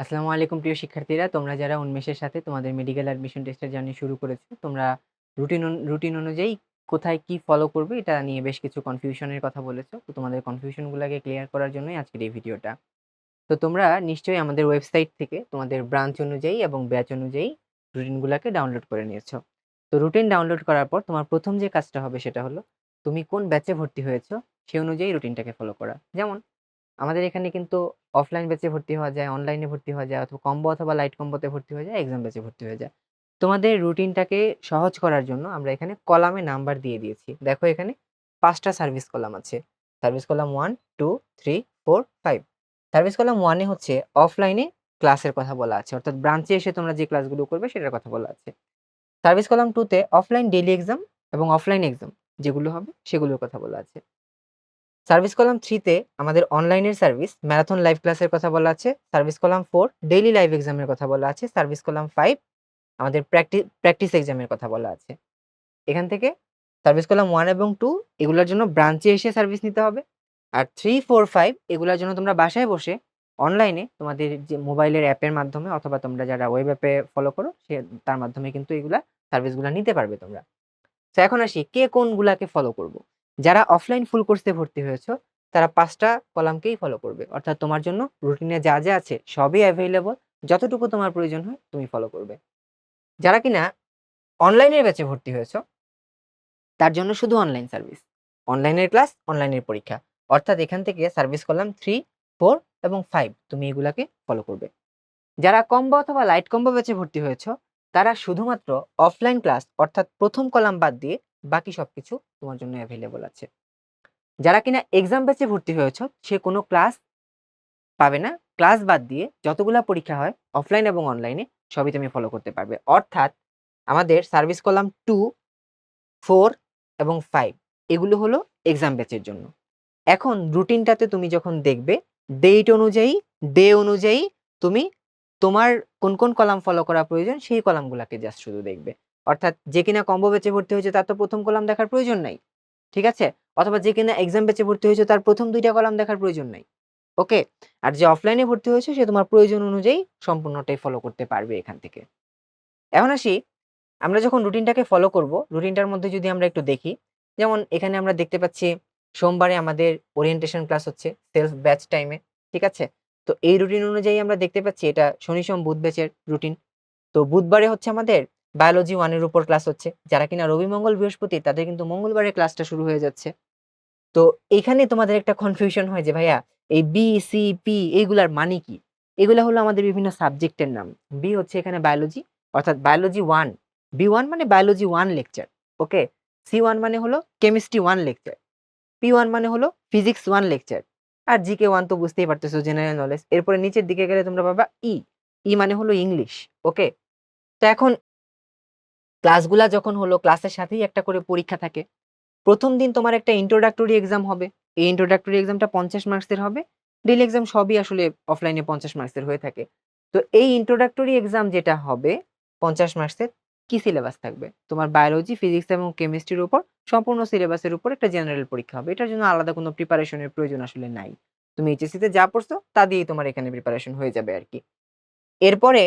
আসসালামু আলাইকুম প্রিয় শিক্ষার্থীরা। তোমরা যারা উন্মেষের সাথে তোমাদের মেডিকেল অ্যাডমিশন টেস্টের জার্নি শুরু করেছ, তোমরা রুটিন রুটিন অনুযায়ী কোথায় কি ফলো করবে এটা নিয়ে বেশ কিছু কনফিউশনের কথা বলেছ। তো তোমাদের কনফিউশনগুলোকে ক্লিয়ার করার জন্যই আজকের এই ভিডিওটা তো তোমরা নিশ্চয়ই আমাদের ওয়েবসাইট থেকে তোমাদের ব্রাঞ্চ অনুযায়ী এবং ব্যাচ অনুযায়ী রুটিনগুলোকে ডাউনলোড করে নিয়েছো। তো রুটিন ডাউনলোড করার পর তোমার প্রথম যে কাজটা হবে সেটা হলো তুমি কোন ব্যাচে ভর্তি হয়েছো সে অনুযায়ী রুটিনটাকে ফলো করা। যেমন আমাদের এখানে কিন্তু অফলাইন ব্যাচে ভর্তি হওয়া যায়, অনলাইনে ভর্তি হওয়া যায় অথবা কম্বো অথবা লাইট কম্বোতে ভর্তি হয়ে যায়, এক্সাম ব্যাচে ভর্তি হয়ে যায়। তোমাদের রুটিনটাকে সহজ করার জন্য আমরা এখানে কলামে নাম্বার দিয়ে দিয়েছি। দেখো এখানে পাঁচটা সার্ভিস কলাম আছে। সার্ভিস কলাম 1, 2, 3, 4, 5 সার্ভিস কলাম ওয়ানে হচ্ছে অফলাইনে ক্লাসের কথা বলা আছে। অর্থাৎ ব্রাঞ্চে এসে তোমরা যে ক্লাসগুলো করবে সেটার কথা বলা আছে। সার্ভিস কলাম 2 তে অফলাইন ডেইলি এক্সাম এবং অফলাইন এক্সাম যেগুলো হবে সেগুলোর কথা বলা আছে। সার্ভিস কলাম 3 তে আমাদের অনলাইনের সার্ভিস ম্যারাথন লাইভ ক্লাসের কথা বলা আছে। Service column four daily live এক্সামের কথা বলা আছে। সার্ভিস কলাম ফাইভ আমাদের প্র্যাকটিস প্র্যাকটিস এক্সামের কথা বলা আছে। এখান থেকে সার্ভিস কলাম ওয়ান এবং টু এগুলোর জন্য ব্রাঞ্চে এসে সার্ভিস নিতে হবে। আর 3, 4, 5 এগুলোর জন্য তোমরা বাসায় বসে অনলাইনে তোমাদের যে মোবাইলের অ্যাপের মাধ্যমে অথবা তোমরা যারা ওয়েব অ্যাপে ফলো করো সে তার মাধ্যমে কিন্তু এগুলা সার্ভিসগুলা নিতে পারবে তোমরা। তো এখন আসি কে কোনগুলাকে ফলো করব? যারা অফলাইন ফুল কোর্সে ভর্তি হয়েছো তারা পাঁচটা কলামকেই ফলো করবে। অর্থাৎ তোমার জন্য রুটিনে যা, যা আছে সবই অ্যাভেলেবল যতটুকু তোমার প্রয়োজন হয় তুমি ফলো করবে। যারা কিনা অনলাইনের ব্যাচে ভর্তি হয়েছো তার জন্য শুধু অনলাইন সার্ভিস। অনলাইনের ক্লাস, অনলাইনের পরীক্ষা। অর্থাৎ এখান থেকে সার্ভিস কলাম 3, 4 এবং ফাইভ তুমি এগুলাকে ফলো করবে। যারা কম্বো অথবা লাইট কম্বো ব্যাচে ভর্তি হয়েছো তারা শুধুমাত্র অফলাইন ক্লাস অর্থাৎ প্রথম কলাম বাদ দিয়ে বাকি সবকিছু তোমার জন্য অ্যাভেলেবল আছে। যারা কিনা এক্সাম ব্যাচে ভর্তি হয়েছো সে কোনো ক্লাস পাবে না। ক্লাস বাদ দিয়ে যতগুলা পরীক্ষা হয় অফলাইন এবং অনলাইনে সবই তুমি ফলো করতে পারবে। অর্থাৎ আমাদের সার্ভিস কলাম 2, 4 এবং ফাইভ এগুলো হলো এক্সাম ব্যাচের জন্য। এখন রুটিনটাতে তুমি যখন দেখবে ডেট অনুযায়ী, ডে অনুযায়ী তুমি তোমার কোন, কোন কলাম ফলো করা প্রয়োজন সেই কলামগুলোকে জাস্ট শুধু দেখবে। অর্থাৎ যে কিনা কম্বো ব্যাচে ভর্তি হয়েছে তার তো প্রথম কলাম দেখার প্রয়োজন নাই। ঠিক আছে? অথবা যে কিনা এক্সাম ব্যাচে ভর্তি হয়েছে তার প্রথম দুইটা কলাম দেখার প্রয়োজন নাই। ওকে? আর যে অফলাইনে ভর্তি হয়েছে সে তোমার প্রয়োজন অনুযায়ী সম্পূর্ণটাই ফলো করতে পারবে এখান থেকে। এখন আসি আমরা যখন রুটিনটাকে ফলো করব, রুটিনটার মধ্যে যদি আমরা একটু দেখি, যেমন এখানে আমরা দেখতে পাচ্ছি সোমবারে আমাদের ওরিয়েন্টেশন ক্লাস হচ্ছে সেলফ ব্যাচ টাইমে। ঠিক আছে? তো এই রুটিন অনুযায়ী আমরা দেখতে পাচ্ছি এটা শনি, সোম, বুধ ব্যাচের রুটিন। তো বুধবারে হচ্ছে আমাদের বায়োলজি 1 এর উপর ক্লাস হচ্ছে। যারা কিনা রবি, মঙ্গল, বৃহস্পতি তাদের কিন্তু মঙ্গলবারে ক্লাসটা শুরু হয়ে যাচ্ছে। তো এখানে তোমাদের একটা কনফিউশন হয় যে ভাইয়া এই বি, সি, পি এইগুলার মানে কি? এগুলা হলো আমাদের বিভিন্ন সাবজেক্টের নাম। বি হচ্ছে এখানে বায়োলজি অর্থাৎ বায়োলজি 1, বি1 মানে biology one lecture. Okay? C one মানে হলো chemistry one lecture. P one মানে হলো ফিজিক্স ওয়ান লেকচার। আর জি কে ওয়ান তো বুঝতেই পারতেছো জেনারেল নলেজ। এরপরে নিচের দিকে গেলে তোমরা পাবা ই। ই মানে হলো ইংলিশ। ওকে? তো এখন ক্লাসগুলা যখন হলো ক্লাসের সাথেই একটা করে পরীক্ষা থাকে। প্রথম দিন তোমার একটা ইন্ট্রোডাক্টরি এক্সাম হবে। এই ইন্ট্রোডাক্টরি এক্সামটা ৫০ মার্কসের হবে। ডেইলি এক্সাম সবই আসলে অফলাইনে ৫০ মার্কসের হয়ে থাকে। তো এই ইন্ট্রোডাক্টরি এক্সাম যেটা হবে ৫০ মার্কসের কি সিলেবাস থাকবে? তোমার বায়োলজি, ফিজিক্স এবং কেমিস্ট্রির উপর সম্পূর্ণ সিলেবাসের উপর একটা জেনারেল পরীক্ষা হবে। এটার জন্য আলাদা কোনো প্রিপারেশন এর প্রয়োজন আসলে নাই। তুমি এইচএসসি তে যা পড়ছো তা দিয়েই তোমার এখানে প্রিপারেশন হয়ে যাবে আর কি এরপরে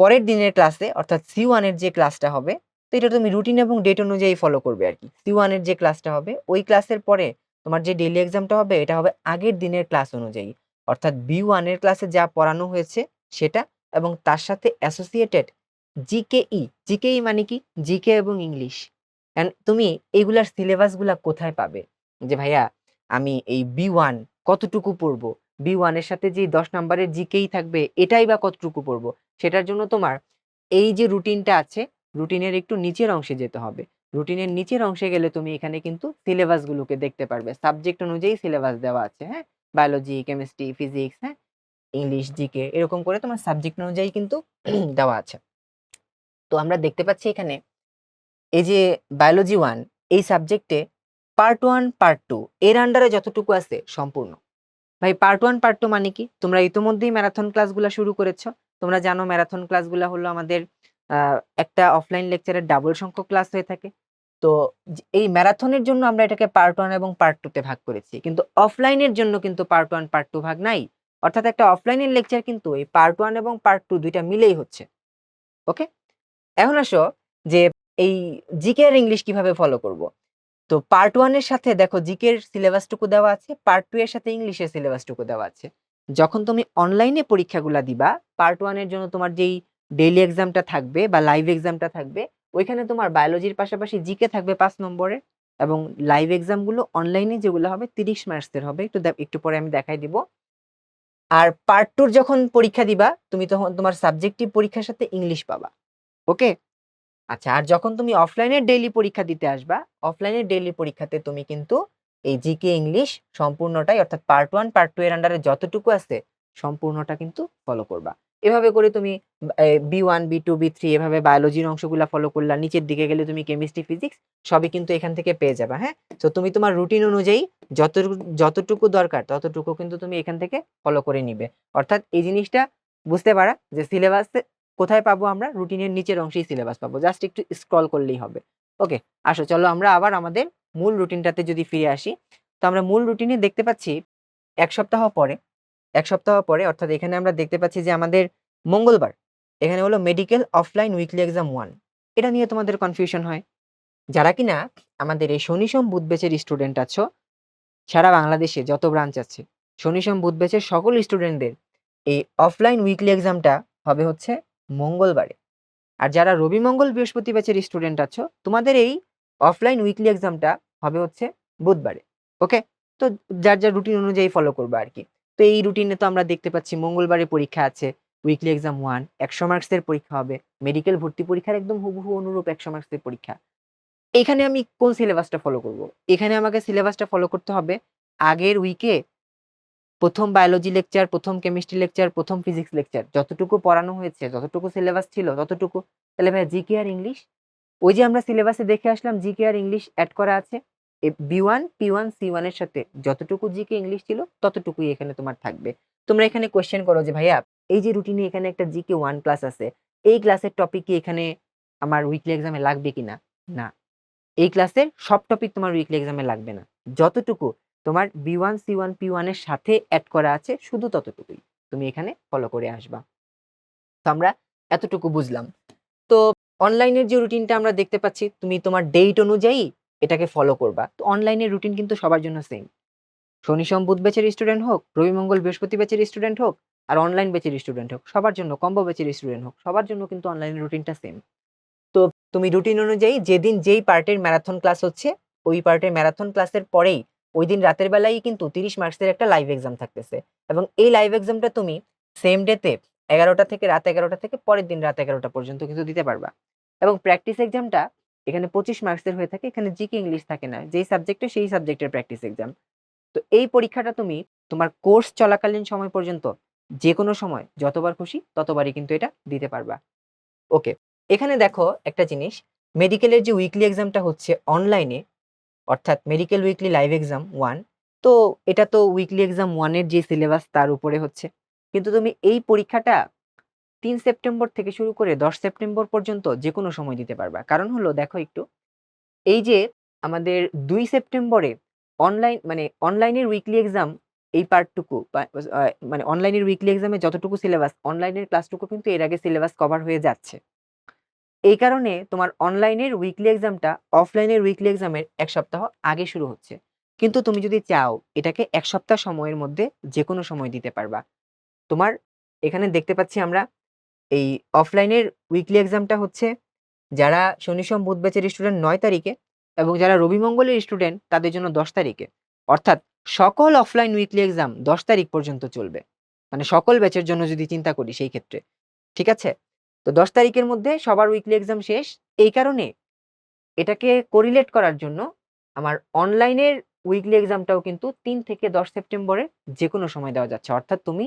পরের দিনের ক্লাসে অর্থাৎ সি1 ওয়ানের যে ক্লাসটা হবে তো এটা তুমি রুটিন এবং ডেট অনুযায়ী ফলো করবে আর কি সি1 ওয়ানের যে ক্লাসটা হবে ওই ক্লাসের পরে তোমার যে ডেইলি এক্সামটা হবে এটা হবে আগের দিনের ক্লাস অনুযায়ী। অর্থাৎ বি1 ওয়ানের ক্লাসে যা পড়ানো হয়েছে সেটা এবং তার সাথে অ্যাসোসিয়েটেড জিকেই, জিকেই মানে কি? জিকে এবং ইংলিশ। অ্যান্ড তুমি এগুলার সিলেবাসগুলা কোথায় পাবে? যে ভাইয়া আমি এই বি ওয়ান কতটুকু পড়ব? বি1 ওয়ানের সাথে যেই ১০ নাম্বারের জিকেই থাকবে এটাই বা কতটুকু পড়ব? সেটার জন্য তোমার এই যে রুটিনটা আছে রুটিনের একটু নিচের অংশে যেতে হবে। রুটিনের নিচের অংশে গেলে তুমি এখানে কিন্তু সিলেবাসগুলোকে দেখতে পারবে। সাবজেক্ট অনুযায়ী সিলেবাস দেওয়া আছে, হ্যাঁ? বায়োলজি, কেমিস্ট্রি, ফিজিক্স, হ্যাঁ? ইংলিশ, জিকে এরকম করে তোমার সাবজেক্ট অনুযায়ী কিন্তু দেওয়া আছে। তো আমরা দেখতে পাচ্ছি এখানে এই যে বায়োলজি ওয়ান এই সাবজেক্টে পার্ট ওয়ান পার্ট টু এর আন্ডারে যতটুকু আছে সম্পূর্ণ। ভাই পার্ট ওয়ান পার্ট টু মানে কি? তোমরা ইতোমধ্যেই ম্যারাথন ক্লাসগুলা শুরু করেছ। তোমরা জানো ম্যারাথন ক্লাসগুলা হলো আমাদের একটা অফলাইন লেকচারের ডাবল সংখ্যক ক্লাস হয়ে থাকে। তো এই ম্যারাথনের জন্য আমরা এটাকে পার্ট ওয়ান এবং পার্ট 2 তে ভাগ করেছি। কিন্তু অফলাইনের জন্য কিন্তু পার্ট ওয়ান পার্ট টু ভাগ নাই। অর্থাৎ একটা অফলাইনের লেকচার কিন্তু এই পার্ট ওয়ান এবং পার্ট টু দুইটা মিলেই হচ্ছে ওকে এখন আসো যে, এই জিকে আর ইংলিশ কীভাবে ফলো করব তো পার্ট ওয়ানের সাথে দেখো জিকের সিলেবাসটুকু দেওয়া আছে পার্ট টু এর সাথে ইংলিশের সিলেবাসটুকু দেওয়া আছে। যখন তুমি অনলাইনে পরীক্ষাগুলা দিবা পার্ট ওয়ানের জন্য তোমার যেই ডেইলি এক্সামটা থাকবে বা লাইভ এক্সামটা থাকবে, ওইখানে তোমার বায়োলজির পাশাপাশি জিকে থাকবে পাঁচ নম্বরের এবং লাইভ এক্সামগুলো অনলাইনে যেগুলো হবে তিরিশ মার্কসের হবে। একটু একটু পরে আমি দেখাই দিব। আর পার্ট টুর যখন পরীক্ষা দিবা, তুমি তখন তোমার সাবজেক্টিভ পরীক্ষার সাথে ইংলিশ পাবা। ওকে আচ্ছা আর যখন তুমি অফলাইনে ডেইলি পরীক্ষা দিতে আসবা অফলাইনে ডেইলি পরীক্ষাতে তুমি কিন্তু এই জিকে ইংলিশ সম্পূর্ণটাই, অর্থাৎ পার্ট ওয়ান পার্ট টু এর আন্ডারে যতটুকু আছে, সম্পূর্ণটা কিন্তু ফলো করবা। এভাবে করে তুমি B one B two B three এভাবে বায়োলজির অংশগুলো ফলো করলা, নিচের দিকে গেলে তুমি কেমিস্ট্রি ফিজিক্স সবই কিন্তু এখান থেকে পেয়ে যাবে হ্যাঁ? তো তুমি তোমার রুটিন অনুযায়ী যতটুকু যতটুকু দরকার, ততটুকু কিন্তু তুমি এখান থেকে ফলো করে নিবে। অর্থাৎ এই জিনিসটা বুঝতে পারা যে সিলেবাসে কোথায় পাবো আমরা? রুটিনের নিচের অংশেই সিলেবাস পাবো। জাস্ট একটু স্ক্রল করলেই হবে। ওকে আসো, চলো আমরা আবার আমাদের মূল রুটিনটাতে যদি ফিরে আসি, তো আমরা মূল রুটিনে দেখতে পাচ্ছি, এক সপ্তাহ পরে, এক সপ্তাহ পরে, অর্থাৎ এখানে আমরা দেখতে পাচ্ছি যে আমাদের মঙ্গলবার, এখানে হলো medical offline weekly exam one এটা নিয়ে তোমাদের কনফিউশন হয়। যারা কিনা আমাদের এই শনি সোম বুধ বেচের স্টুডেন্ট আছো, সারা বাংলাদেশে যত ব্রাঞ্চ আছে, শনি সোম বুধ বেচের সকল স্টুডেন্টদের এই অফলাইন উইকলি এক্সামটা হবে হচ্ছে মঙ্গলবারে। আর যারা রবি মঙ্গল বৃহস্পতি ব্যাচের স্টুডেন্ট আছো, তোমাদের এই অফলাইন উইকলি এক্সামটা হবে হচ্ছে বুধবারে ওকে তো যার যার রুটিন অনুযায়ী ফলো করবে আর কি। তো এই রুটিনে তো আমরা দেখতে পাচ্ছি মঙ্গলবারে পরীক্ষা আছে উইকলি এক্সাম ওয়ান একশো মার্কসের পরীক্ষা হবে মেডিকেল ভর্তি পরীক্ষার একদম হুবহু অনুরূপ একশো মার্কসের পরীক্ষা। এখানে আমি কোন সিলেবাসটা ফলো করব? এখানে আমাকে সিলেবাসটা ফলো করতে হবে আগের উইকে প্রথম বায়োলজি লেকচার প্রথম কেমিস্ট্রি লেকচার প্রথম ফিজিক্স লেকচার যতটুকু পড়ানো হয়েছে, যতটুকু সিলেবাস ছিল, ততটুকু। তাহলে ভাই জিকে আর ইংলিশ ওই যে আমরা সিলেবাসে দেখে আসলাম জিকে আর ইংলিশ অ্যাড করা আছে। B one P one C ওয়ানের সাথে যতটুকু জিকে ইংলিশ ছিল, ততটুকুই এখানে তোমার থাকবে। তোমরা এখানে কোয়েশ্চেন করো যে ভাইয়া, এই যে রুটিনে এখানে একটা জিকে ওয়ান ক্লাস আছে, এই ক্লাসের টপিক কি এখানে আমার উইকলি এক্সামে লাগবে কিনা? না। এই ক্লাসের সব টপিক তোমার উইকলি এক্সামে লাগবে না। যতটুকু তোমার B one C one P ওয়ানের সাথে অ্যাড করা আছে শুধু ততটুকুই। তুমি এখানে ফলো করে আসবা। তো আমরা এতটুকু বুঝলাম। তো অনলাইনের যে রুটিনটা আমরা দেখতে পাচ্ছি, তুমি তোমার ডেট অনুযায়ী এটাকে ফলো করবা। তো অনলাইনের রুটিন কিন্তু সবার জন্য সেম শনি সোম, বুধ ব্যাচের স্টুডেন্ট হোক, রবি মঙ্গল, বৃহস্পতি ব্যাচের স্টুডেন্ট হোক, আর অনলাইন ব্যাচের স্টুডেন্ট হোক, সবার জন্য কম্বো ব্যাচের স্টুডেন্ট হোক, সবার জন্য কিন্তু অনলাইনের রুটিনটা সেম তো তুমি রুটিন অনুযায়ী যেদিন যেই পার্টের ম্যারাথন ক্লাস হচ্ছে, ওই পার্টের ম্যারাথন ক্লাসের পরেই ওই দিন রাতের বেলায় কিন্তু তিরিশ মার্কসের একটা লাইভ এক্সাম থাকতেছে। এবং এই লাইভ এক্সামটা তুমি সেম ডেতে এগারোটা থেকে রাত এগারোটা থেকে পরের দিন রাত এগারোটা পর্যন্ত কিন্তু দিতে পারবা। এবং প্র্যাকটিস এক্সামটা এখানে পঁচিশ মার্কসের হয়ে থাকে, এখানে জিকে ইংলিশ থাকে না, যেই সাবজেক্টে সেই সাবজেক্টের প্র্যাকটিস এক্সাম তো এই পরীক্ষাটা তুমি তোমার কোর্স চলাকালীন সময় পর্যন্ত যে কোনো সময়, যতবার খুশি ততবারই কিন্তু এটা দিতে পারবা। ওকে এখানে দেখো একটা জিনিস মেডিকেলের যে উইকলি এক্সামটা হচ্ছে অনলাইনে অর্থাৎ medical weekly live exam one তো এটা তো উইকলি এক্সাম ওয়ানের যে সিলেবাস তার উপরে হচ্ছে। কিন্তু তুমি এই পরীক্ষাটা তিন সেপ্টেম্বর থেকে শুরু করে দশ সেপ্টেম্বর পর্যন্ত যে কোনো সময় দিতে পারবা। কারণ হলো, দেখো একটু, এই যে আমাদের দুই সেপ্টেম্বরে অনলাইন মানে অনলাইনের উইকলি এক্সাম এই পার্টটুকু মানে অনলাইনের উইকলি এক্সামে যতটুকু সিলেবাস অনলাইনের ক্লাসটুকু কিন্তু এর আগে সিলেবাস কভার হয়ে যাচ্ছে। এই কারণে তোমার অনলাইনের উইকলি এক্সামটা অফলাইনের উইকলি এক্সামের এক সপ্তাহ আগে শুরু হচ্ছে। কিন্তু তুমি যদি চাও, এটাকে এক সপ্তাহ সময়ের মধ্যে যে কোনো সময় দিতে পারবা। তোমার এখানে দেখতে পাচ্ছি আমরা এই অফলাইনের উইকলি এক্সামটা হচ্ছে যারা শনি, সোম, বুধ ব্যাচের স্টুডেন্ট নয় তারিখে এবং যারা রবি, মঙ্গলের স্টুডেন্ট তাদের জন্য দশ তারিখে। অর্থাৎ সকল অফলাইন উইকলি এক্সাম দশ তারিখ পর্যন্ত চলবে। মানে সকল ব্যাচের জন্য যদি চিন্তা করি সেই ক্ষেত্রে। ঠিক আছে? তো দশ তারিখের মধ্যে সবার উইকলি এক্সাম শেষ। এই কারণে এটাকে করিলেট করার জন্য আমার অনলাইনের উইকলি এক্সামটাও কিন্তু তিন থেকে দশ সেপ্টেম্বরে যে কোনো সময় দেওয়া যাচ্ছে। অর্থাৎ তুমি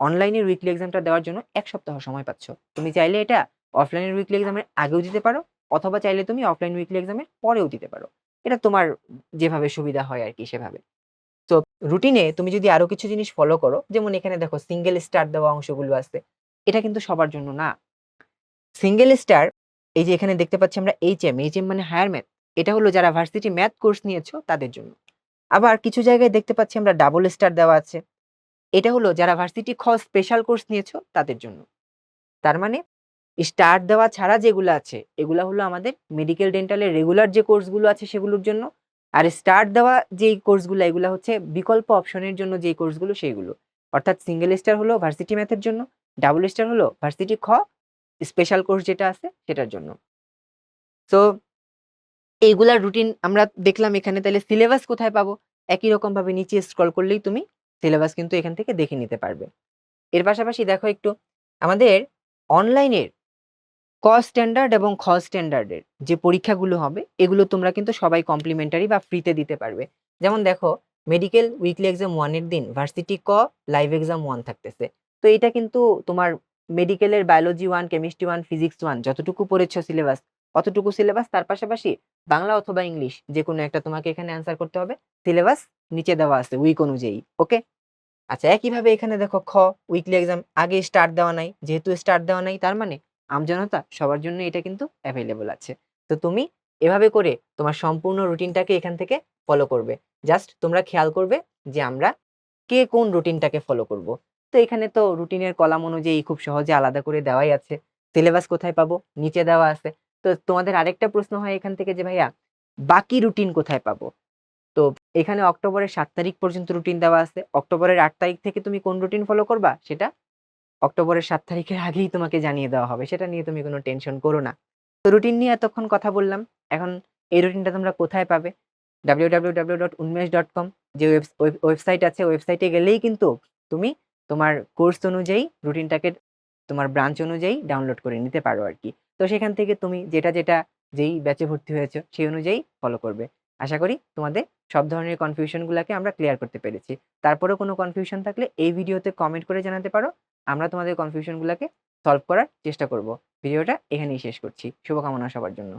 অনলাইনের উইকলি এক্সামটা দেওয়ার জন্য এক সপ্তাহ সময় পাচ্ছ। তুমি চাইলে এটা অফলাইনের উইকলি এক্সামের আগেও দিতে পারো, অথবা চাইলে তুমি অফলাইন উইকলি এক্সামের পরেও দিতে পারো। এটা তোমার যেভাবে সুবিধা হয় আর কি সেভাবে। তো রুটিনে তুমি যদি আরও কিছু জিনিস ফলো করো, যেমন এখানে দেখো সিঙ্গেল স্টার দেওয়া অংশগুলো আছে। এটা কিন্তু সবার জন্য না। সিঙ্গেল স্টার এই যে এখানে দেখতে পাচ্ছি আমরা এইচ এম এইচ এম মানে হায়ার ম্যাথ এটা হলো যারা ভার্সিটি ম্যাথ কোর্স নিয়েছো তাদের জন্য। আবার কিছু জায়গায় দেখতে পাচ্ছি আমরা ডাবল স্টার দেওয়া আছে। এটা হলো যারা ভার্সিটি খ স্পেশাল কোর্স নিয়েছো তাদের জন্য। তার মানে স্টার দেওয়া ছাড়া যেগুলো আছে, এগুলো হলো আমাদের মেডিকেল ডেন্টালের রেগুলার যে কোর্সগুলো আছে সেগুলোর জন্য। আর স্টার দেওয়া যেই কোর্সগুলো এগুলো হচ্ছে বিকল্প অপশনের জন্য যেই কোর্সগুলো সেইগুলো। অর্থাৎ সিঙ্গেল স্টার হলো ভার্সিটি ম্যাথের জন্য ডাবল স্টার হলো ভার্সিটি খ স্পেশাল কোর্স যেটা আছে, সেটার জন্য। সো এইগুলার রুটিন আমরা দেখলাম এখানে, তাহলে সিলেবাস কোথায় পাবো? একই রকম ভাবে নিচে স্ক্রল করলেই তুমি সিলেবাস কিন্তু এখান থেকে দেখে নিতে পারবে। এর পাশাপাশি দেখো একটু, আমাদের অনলাইনের ক স্ট্যান্ডার্ড এবং খ স্ট্যান্ডার্ডের যে পরীক্ষাগুলো হবে, এগুলো তোমরা কিন্তু সবাই কমপ্লিমেন্টারি বা ফ্রিতে দিতে পারবে। যেমন দেখো মেডিকেল উইকলি এক্সাম ওয়ানের দিন ভার্সিটি ক লাইভ এক্সাম ওয়ান থাকতেছে। তো এটা কিন্তু তোমার মেডিকেলের biology one chemistry one physics one যতটুকু পড়েছো সিলেবাস অতটুকু সিলেবাস তার পাশাপাশি বাংলা অথবা ইংলিশ যে কোনো একটা তোমাকে এখানে অ্যান্সার করতে হবে। সিলেবাস নিচে দেওয়া আছে উইক অনুযায়ী ওকে আচ্ছা একইভাবে এখানে দেখো খ উইকলি এক্সাম আগে স্টার্ট দেওয়া নাই, যেহেতু স্টার্ট দেওয়া নাই, তার মানে আমজনতা সবার জন্য এটা কিন্তু অ্যাভেলেবল আছে। তো তুমি এভাবে করে তোমার সম্পূর্ণ রুটিনটাকে এখান থেকে ফলো করবে। জাস্ট তোমরা খেয়াল করবে যে আমরা কে কোন রুটিনটাকে ফলো করব। তো এখানে তো রুটিনের কলাম অনুযায়ী খুব সহজে আলাদা করে দেওয়াই আছে। সিলেবাস কোথায় পাবো? নিচে দেওয়া আছে। তো তোমাদের আরেকটা প্রশ্ন হয় এখান থেকে যে, ভাইয়া, বাকি রুটিন কোথায় পাবো? তো এখানে অক্টোবরের সাত তারিখ পর্যন্ত রুটিন দেওয়া আছে। অক্টোবরের আট তারিখ থেকে তুমি কোন রুটিন ফলো করবা? সেটা অক্টোবরের সাত তারিখের আগেই তোমাকে জানিয়ে দেওয়া হবে। সেটা নিয়ে তুমি কোনো টেনশন করো না। তো রুটিন নিয়ে এতক্ষণ কথা বললাম। এখন এই রুটিনটা তোমরা কোথায় পাবে? W W W dot Unmesh dot com যে ওয়েবসাইট আছে ওয়েবসাইটে গেলেই কিন্তু তুমি তোমার কোর্স অনুযায়ী রুটিনটাকে তোমার ব্রাঞ্চ অনুযায়ী ডাউনলোড করে নিতে পারো আর কি। তো সেখান থেকে তুমি যেটা যেটা যেই ব্যাচে ভর্তি হয়েছে সেই অনুযায়ী ফলো করবে। আশা করি তোমাদের সব ধরনের কনফিউশনগুলোকে আমরা ক্লিয়ার করতে পেরেছি। তারপরেও কোনো কনফিউশন থাকলে এই ভিডিওতে কমেন্ট করে জানাতে পারো। আমরা তোমাদের কনফিউশনগুলোকে সলভ করার চেষ্টা করব। ভিডিওটা এখানেই শেষ করছি। শুভকামনা সবার জন্য।